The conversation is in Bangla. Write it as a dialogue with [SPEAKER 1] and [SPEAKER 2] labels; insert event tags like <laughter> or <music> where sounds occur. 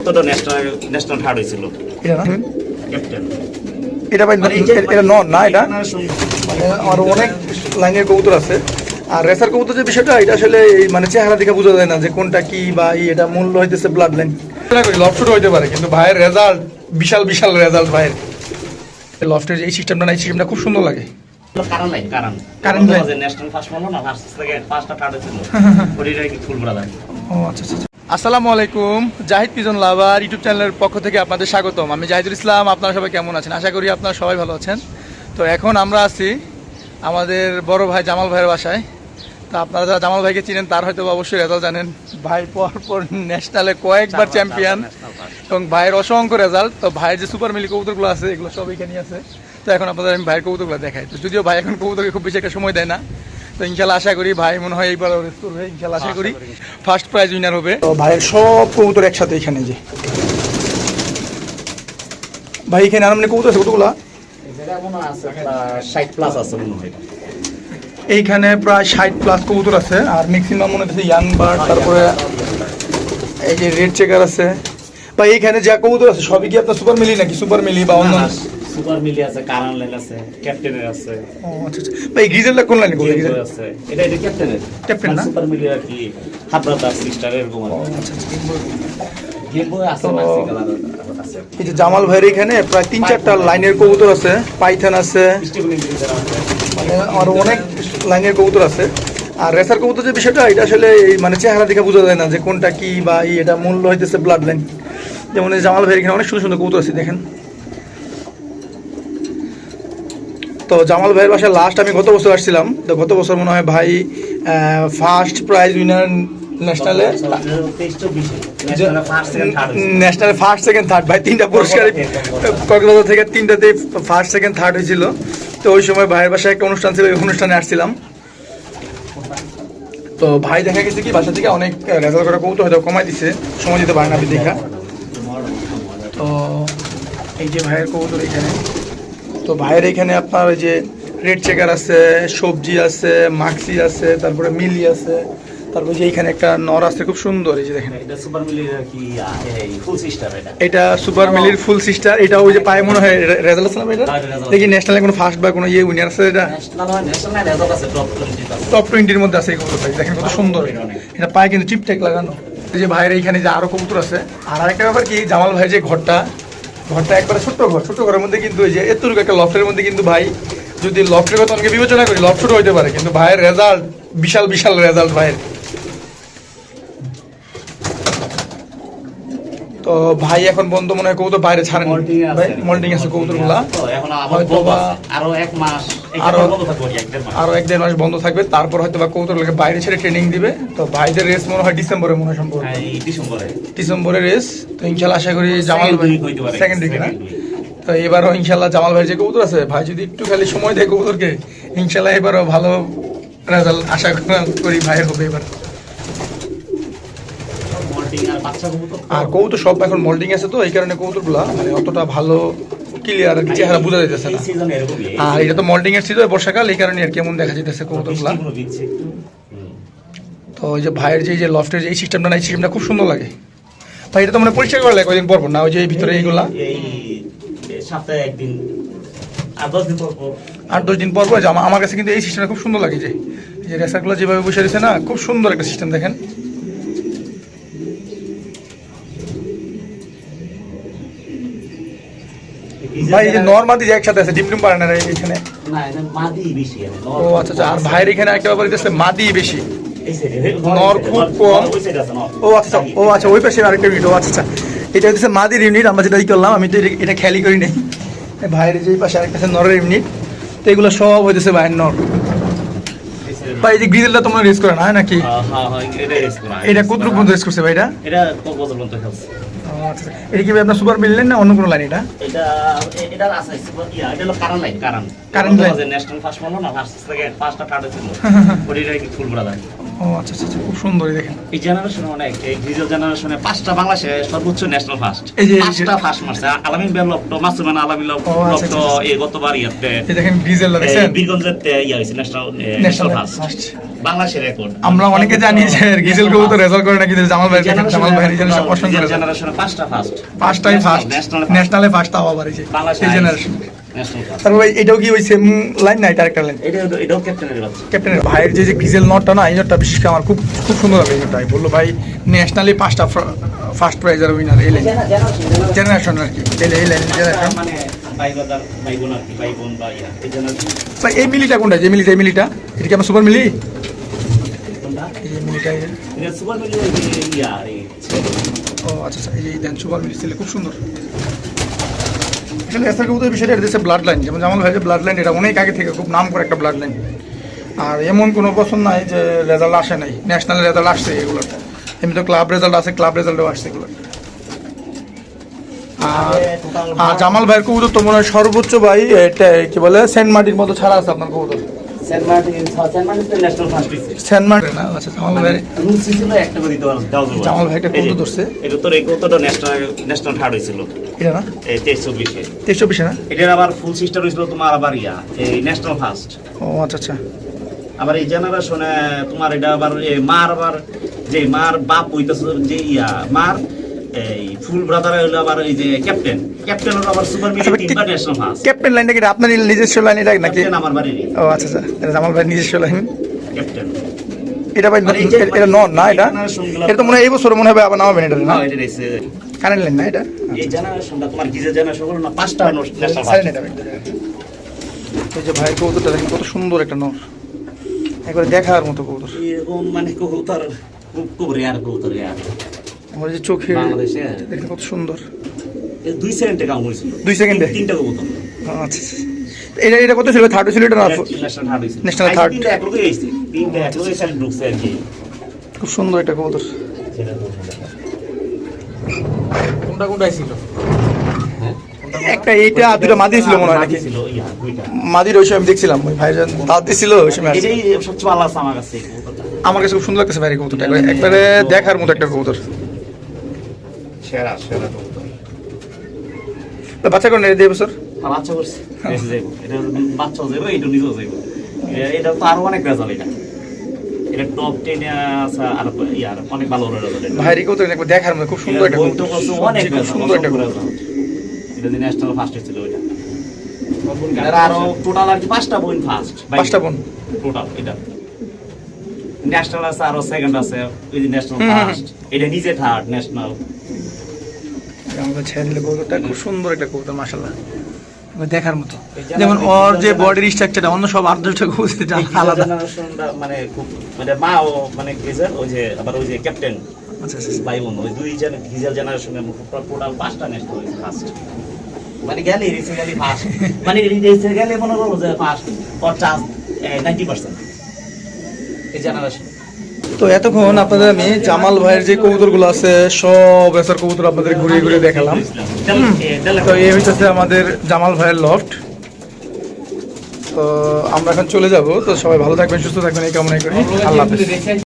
[SPEAKER 1] কতটা ন্যাশনাল ন্যাশনাল থার্ড হয়েছিল?
[SPEAKER 2] এটা না?
[SPEAKER 1] ক্যাপ্টেন
[SPEAKER 2] এটা ভাই
[SPEAKER 1] মানে এই যে-
[SPEAKER 2] এটা নন না এটা? মানে আরও অনেক লাইনের কবুতর আছে। আর রেসার কবুতর যে বিষয়টা এটা আসলে মানে চেহারা দেখে বোঝা যায় না যে কোনটা কি বা এটা মূল্য হইতেছে ব্লাড লাইন লফট হইতে পারে কিন্তু ভাইয়ের রেজাল্ট বিশাল বিশাল রেজাল্ট ভাইয়ের। লফটের এই সিস্টেমটা না এই সিস্টেমটা খুব সুন্দর লাগে।
[SPEAKER 1] কারণ নাই কারণ।
[SPEAKER 2] কারণ
[SPEAKER 1] ন্যাশনাল ফার্স্ট মারলো না ফার্স্ট থেকে ফার্স্টটা থার্ড হয়েছিল। <laughs> ফুল ব্রাদার
[SPEAKER 2] ও আচ্ছা আচ্ছা। আসসালামু আলাইকুম জাহিদ পিজন লাভার ইউটিউব চ্যানেলের পক্ষ থেকে আপনাদের স্বাগতম। আমি জাহিদুল ইসলাম আপনারা সবাই কেমন আছেন? আশা করি আপনারা সবাই ভালো আছেন। তো এখন আমরা আছি আমাদের বড় ভাই জামাল ভাইয়ের বাসায়। তো আপনারা যারা জামাল ভাইকে চিনেন তার হয়তো অবশ্যই রেজাল্ট জানেন। ভাই পর পর ন্যাশনালে কয়েকবার চ্যাম্পিয়ন এবং ভাইয়ের অসংখ্য রেজাল্ট তো ভাইয়ের যে সুপার মিলি কবুতরগুলো আছে এগুলো সব এখানেই আছে। তো এখন আপনাদের আমি ভাইয়ের কবুতরগুলো দেখাই। তো যদিও ভাই এখন কবুতরকে খুব বেশি একটা সময় দেয় না তো ইনশাল্লাহ আশা করি ভাই মনে হয় এইবার রেস করবে ইনশাল্লাহ আশা করি ফার্স্ট প্রাইজ উইনার হবে। তো ভাইয়ের সব কবুতর একসাথে এখানে যে। ভাই এখানে আর মানে কবুতর আছে কতগুলা?
[SPEAKER 1] এটা আছে ষাট প্লাস আছে হয়।
[SPEAKER 2] এইখানে প্রায় ষাট প্লাস কবুতর আছে আর ম্যাক্সিমাম মনে হচ্ছে ইয়াং বার্ড তারপরে এই যে রেড চেকার আছে। ভাই এইখানে যা কবুতর আছে সবই কি আপনার সুপার মিলি নাকি সুপার মিলি বা অন্য?
[SPEAKER 1] সুপার মিলি আছে কারণ লাইন আছে ক্যাপ্টেনের আছে।
[SPEAKER 2] ও আচ্ছা আচ্ছা। ভাই কোন লাইনে
[SPEAKER 1] গেমবয় আছে। এটা এটা ক্যাপ্টেনের।
[SPEAKER 2] Captain না?
[SPEAKER 1] সুপার মিলি আর কি হাফ ব্রাদার সিস্টার এরকম
[SPEAKER 2] আচ্ছা এই যে জামাল ভাইয়ের এখানে প্রায় তিন চারটা লাইনের কবুতর আছে পাইথন আছে। মানে আরও অনেক লাইনের কবুতর আছে। আর রেসার কবুতর যে বিষয়টা এটা আসলে এই মানে চেহারা দেখে বোঝা যায় না যে কোনটা কি বা এটা মূল্য হইতেছে ব্লাড লাইন যেমন জামাল ভাইয়ের এখানে অনেক সুন্দর সুন্দর কবুতর আছে দেখেন। তো জামাল ভাইয়ের বাসায় লাস্ট আমি গত বছর আসছিলাম। তো গত বছর মনে হয় ভাই ফার্স্ট প্রাইজ উইনার ন্যাশনালে
[SPEAKER 1] ন্যাশনাল ফার্স্ট সেকেন্ড থার্ড
[SPEAKER 2] ভাই, তিনটা পুরস্কার কক্সবাজার থেকে তিনটাতে ফার্স্ট সেকেন্ড থার্ড হয়েছিল। তো ওই সময় ভাইয়ের বাসায় একটা অনুষ্ঠান ছিল, ওই অনুষ্ঠানে আসছিলাম। তো ভাই দেখা গেছে কি, বাসা থেকে অনেক রেজাল্ট করা কৌতো হয়তো কমাই দিছে। সময় দিতে পারে না দেখা। তো এই যে ভাইয়ের কবুতর এখানে। তো ভাইয়ের এখানে আপনার ওই যে রেড চেকার আছে সবজি আছে মাক্সি আছে তারপরে মিলি আছে তারপর যে এখানে একটা নর আছে খুব সুন্দর এই যে দেখেন।
[SPEAKER 1] এটা সুপার মিলির কি ফুল সিস্টেম এটা?
[SPEAKER 2] এটা সুপার মিলির ফুল সিস্টার এটা ওই যে পায়ে মনে হয় রেজাল্ট আছে না এটা? দেখি ন্যাশনালে কোনো ফার্স্ট বা কোনো ইয়ে উইনার আছে এটা?
[SPEAKER 1] টপ টোয়েন্টি
[SPEAKER 2] টোয়েন্টির মধ্যে আছে এগুলো দেখেন কত সুন্দর। এটা পায়ে কিন্তু চিপটেক লাগানো। এই যে ভাইয়ের এইখানে যে আরও কবুতর আছে আর আরেকটা ব্যাপার কি জামাল ভাইয়ের যে ঘরটা ঘরটা একবারে ছোট্ট ঘর ছোট ঘরের মধ্যে কিন্তু এই যে এতটুকু একটা লফটের মধ্যে কিন্তু ভাই, যদি লফটের কথা অনেকে বিবেচনা করি লফট ছোট হইতে পারে, কিন্তু ভাইয়ের রেজাল্ট বিশাল বিশাল রেজাল্ট ভাইয়ের। তো ভাই এখন বন্ধ মনে হয় কবুতর বাইরে ছাড়েন।
[SPEAKER 1] মল্টিং আছে। কবুতরগুলা
[SPEAKER 2] হয়তো বা-
[SPEAKER 1] আরও এক মাস
[SPEAKER 2] আরো-
[SPEAKER 1] আরও বন্ধ থাকবে এক দেড় মাস।
[SPEAKER 2] বন্ধ থাকবে তারপর হয়তো বা কৌতুককে বাইরে ছেড়ে ট্রেনিং দিবে। তো ভাইদের রেস মনে হয় ডিসেম্বরে মনে হয় সম্ভব।
[SPEAKER 1] হ্যাঁ, ডিসেম্বরে।
[SPEAKER 2] ডিসেম্বরের রেস তো ইনশাল্লাহ আশা করি জামাল ভাই সেকেন্ড উইকে না? তো এবারও ইনশাল্লাহ জামাল ভাই যে কবুতর আছে ভাই যদি একটু খালি সময় দেয় কবুতরকে ইনশাল্লাহ এবারও ভালো রেজাল্ট আশা করি ভাইয়ের হবে এবার।
[SPEAKER 1] আর বাচ্চা কবুতর তো-
[SPEAKER 2] আর কবুতর সব এখন মোল্ডিং আছে তো এই কারণে কবুতরগুলা মানে অতটা ভালো ক্লিয়ার আর কি চেহারা বোঝা যাইতেছে না। আর এটা তো মোল্ডিং এর সিজন বর্ষাকাল এই কারণে আর কেমন দেখা যাইতেছে কবুতরগুলা।
[SPEAKER 1] হুম।
[SPEAKER 2] তো ওই যে ভাইয়ের যে লফটের যে এই সিস্টেমটা না এই সিস্টেমটা খুব সুন্দর লাগে। ভাই এটা তো মানে পরিষ্কার করা লাগে কয়দিন পর পর না ওই যে ভিতরে এইগুলা?
[SPEAKER 1] এই এই সপ্তাহে একদিন দিন
[SPEAKER 2] আট দশ দিন পর পর আমার কাছে কিন্তু এই সিস্টেমটা খুব সুন্দর লাগে যে। এই যে রেসারগুলো যেভাবে বসে রয়েছে না খুব সুন্দর একটা সিস্টেম দেখেন। ভাই এই যে নর্মাদি যে একসাথে আছে ডিম ডিম পারে না এখানে?
[SPEAKER 1] না এটা মাদি বেশি এনে,
[SPEAKER 2] ও আচ্ছা আচ্ছা আর ভাইয়ের এখানে একটা ব্যাপার হচ্ছে মাদি বেশি। নর খুব কম। ও আচ্ছা ও আচ্ছা ওই পাশে আরেকটা ইউনিট ও আচ্ছা আচ্ছা। এটা হচ্ছে মাদির ইউনিট আমরা যেটা করলাম আমি তো এটা- খেয়ালই করি নাই। ভাইয়ের যে পাশে আরেকটা আছে নরের ইউনিট তো এগুলো সব হইতেছে ভাইয়ের নর। ভাই এই যে গ্রিজেলটা তোমরা রেস করে না নাকি?
[SPEAKER 1] হ্যাঁ, এটা race করা।
[SPEAKER 2] এটা কতটুকু পর্যন্ত রেস করছে ভাই এটা
[SPEAKER 1] এটা কত পর্যন্ত খেলছে?
[SPEAKER 2] আচ্ছা। এটা কি আপনার সুপার মিললেন না অন্য কোনো লাইন এটা
[SPEAKER 1] এটা এ- আছে, super- ইয়া, এটা হলো কারণ লাইন, কারণ।
[SPEAKER 2] লাইন।
[SPEAKER 1] না, থেকে। <laughs> ওটা কি।
[SPEAKER 2] ও আচ্ছা আচ্ছা আচ্ছা, খুব সুন্দর দেখেন
[SPEAKER 1] এই জেনারেশন অনেক এই ডিজিটাল জেনারেশনে পাঁচটা বাংলাদেশে সর্বোচ্চ ন্যাশনাল ফার্স্ট পাঁচটা ফার্স্ট মারছে। আলামিন বের লপ্ট মাসুমান আলামিন লপ্ট
[SPEAKER 2] আচ্ছা, আচ্ছা, আচ্ছা।
[SPEAKER 1] এই গতবার ইয়াতে।
[SPEAKER 2] দেখেন ডিজেল দেখছেন?
[SPEAKER 1] বীরগঞ্জের ইয়া হয়েছে ন্যাশনাল
[SPEAKER 2] ন্যাশনাল
[SPEAKER 1] ফার্স্ট বাংলাদেশের রেকর্ড
[SPEAKER 2] আমরা অনেকে জানি যে গিজেল কবুতর রেজাল্ট করে না কিন্তু জামাল ভাই জামাল ভাই নিজের পছন্দ করে
[SPEAKER 1] জেনারেশনে পাঁচটা ফার্স্ট
[SPEAKER 2] পাঁচটাই ফার্স্ট
[SPEAKER 1] ন্যাশনাল
[SPEAKER 2] ফার্স্ট আবার এই জেনারেশন তারপর ভাই এটাও কি ওই সেম লাইন না এটা আরেকটা লাইন
[SPEAKER 1] এটা এটাও ক্যাপ্টেনের বাচ্চা
[SPEAKER 2] ক্যাপ্টেনের ভাইয়ের যে যে গ্রিজেল নটটা না এই নটটা বিশেষ করে আমার খুব খুব সুন্দর লাগে এই নটটা বলল ভাই ন্যাশনালি পাঁচটা ফার্স্ট প্রাইজার উইনার এই লাইন জেনারেশন আর কি। এই এই লাইন জেনারেশন
[SPEAKER 1] মানে ভাই এই
[SPEAKER 2] মিলিটা কোনটা? যে মিলিটা এই মিলিটা? এটা কি আমার সুপার মিলি? ও আচ্ছা আচ্ছা এই যে দেন সুপার মিলি ছিল খুব সুন্দর। আসলে এসআর কবুতর বিষয়টা এটা দেশে ব্লাড লাইন যেমন জামাল ভাই যে ব্লাড লাইন এটা অনেক আগে থেকে খুব নাম করে একটা ব্লাড লাইন আর এমন কোনো পছন্দ নাই যে রেজাল্ট আসে নাই। ন্যাশনাল রেজাল্ট আসছে এগুলোর এমনি তো ক্লাব রেজাল্ট আছে ক্লাব রেজাল্টও আসছে এগুলো আর জামাল ভাইয়ের কবুতর তো মনে হয় সর্বোচ্চ ভাই, এটা কি বলে, সেন্ট মার্টির মতো ছাড়া আছে আপনার কবুতর।
[SPEAKER 1] আবার ফুল সিস্টার হয়েছিল তোমার আবার এই ন্যাশনাল ফার্স্ট।
[SPEAKER 2] ও
[SPEAKER 1] আবার এই জেনারেশনে তোমার এটা আবার মার আবার যে মার বাপ হইতেছে যে ইয়া মার এই ফুল ব্রাদার হইল আবার এই যে ক্যাপ্টেন ক্যাপ্টেন হলো আবার সুপার মিলি ন্যাশনাল ফার্স্ট
[SPEAKER 2] ক্যাপ্টেন লাইনটা কি আপনার নিজস্ব লাইন এটা নাকি?
[SPEAKER 1] আমার বাড়ির
[SPEAKER 2] ও আচ্ছা আচ্ছা। এটা ভাই নিজস্ব লাইন
[SPEAKER 1] ক্যাপ্টেন
[SPEAKER 2] এটা ভাই
[SPEAKER 1] মানে
[SPEAKER 2] এটা নন না এটা? এটা তো মনে হয় এই বছর মনে হবে আবার নামাবেন এটা না? কারেন্ট লাইন না এটা?
[SPEAKER 1] এই জেনারেশনটা তোমার গিজের জেনারেশন না পাঁচটা ন্যাশনাল
[SPEAKER 2] সাইলেন্ট এটা ভাই। এই যে ভাই কবুতরটা দেখেন কত সুন্দর একটা নর। একবারে দেখার মতো কবুতর।
[SPEAKER 1] এরকম মানে কবুতর খুব খুব রেয়ার কবুতর রেয়ার
[SPEAKER 2] আমার যে চোখে
[SPEAKER 1] বাংলাদেশে?
[SPEAKER 2] দেখেন কত সুন্দর।
[SPEAKER 1] দুই সেকেন্ডে কাম হয়েছিল।
[SPEAKER 2] দুই সেকেন্ডে?
[SPEAKER 1] তিনটা কবুতর।
[SPEAKER 2] আচ্ছা আচ্ছা। এটা এটা কত ছিল? থার্ড ছিল এটা না?
[SPEAKER 1] National third. তিনটা ঢুকছে আর কি।
[SPEAKER 2] খুব সুন্দর কবুতর।
[SPEAKER 1] হয়।
[SPEAKER 3] কোনটা ছিল?
[SPEAKER 2] একটা এইটা আর দুটো মাদি ছিল মনে হয় নাকি?
[SPEAKER 1] ছিল
[SPEAKER 2] মাদির ওই সময় আমি দেখছিলাম। ওই ভাইজান দাঁত দিছিল ওই সময়
[SPEAKER 1] আমার কাছে
[SPEAKER 2] খুব সুন্দর লাগছে ভাই কবুতরটা। একবারে- একবারে দেখার মতো একটা কবুতর।
[SPEAKER 1] সেরা সেরা কবুতর
[SPEAKER 2] বাচ্চা করে
[SPEAKER 1] বাচ্চা করছে। বেশি যাইব। এটা বাচ্চাও যাইব এটা নিজেও যাইব। এটা- এটা তো আরও অনেক রেজাল্ট এটা। এটা টপ টেনে আছে আর ইয়ার অনেক ভালো রেজাল্ট এটা।
[SPEAKER 2] ভাইয়ের এই কবুতর একবার দেখার মতো খুব সুন্দর একটা
[SPEAKER 1] বই তো
[SPEAKER 2] কবুতর।
[SPEAKER 1] করছে অনেক
[SPEAKER 2] সুন্দর একটা
[SPEAKER 1] এটা যে ন্যাশনাল ফার্স্ট ছিল ওইটা। আরও টোটাল আর কি পাঁচটা বই ফার্স্ট
[SPEAKER 2] পাঁচটা বোন।
[SPEAKER 1] টোটাল এটা। ন্যাশনাল আছে আরও সেকেন্ড আছে ওই যে ন্যাশনাল। ফার্স্ট এটা নিজে থার্ড ন্যাশনাল
[SPEAKER 2] আমাদের ছেলে কবুতরটা খুব সুন্দর একটা কবুতর মাশাল্লাহ দেখার মতো। যেমন ওর যে
[SPEAKER 1] কবুতরটা-
[SPEAKER 2] বডির স্ট্রাকচারটা অন্য সব আর্দ্রটা কবুতর আলাদা।
[SPEAKER 1] মানে খুব মানে মা ও মানে যে ওই যে আবার ওই যে ক্যাপ্টেন ভাই বোন ওই দুই জন ডিজেল জেনারেশনের টোটাল পাঁচটা হয়েছে ফার্স্ট মানে গেলে রেসে গেলে ফার্স্ট মানে রেসে গেলে মনে করো যে ফার্স্ট ওর চান্স নাইনটি পার্সেন্ট এই জেনারেশন
[SPEAKER 2] তো এতক্ষণ আপনাদের আমি জামাল ভাইয়ের যে কবুতরগুলো আছে, সব এসার কবুতর আপনাদের ঘুরিয়ে ঘুরিয়ে দেখালাম। তো এই হচ্ছে আমাদের জামাল ভাইয়ের লফট তো আমরা এখন চলে যাব। তো সবাই ভালো থাকবেন, সুস্থ থাকবেন, এই কামনাই করি। আল্লাহ হাফেজ।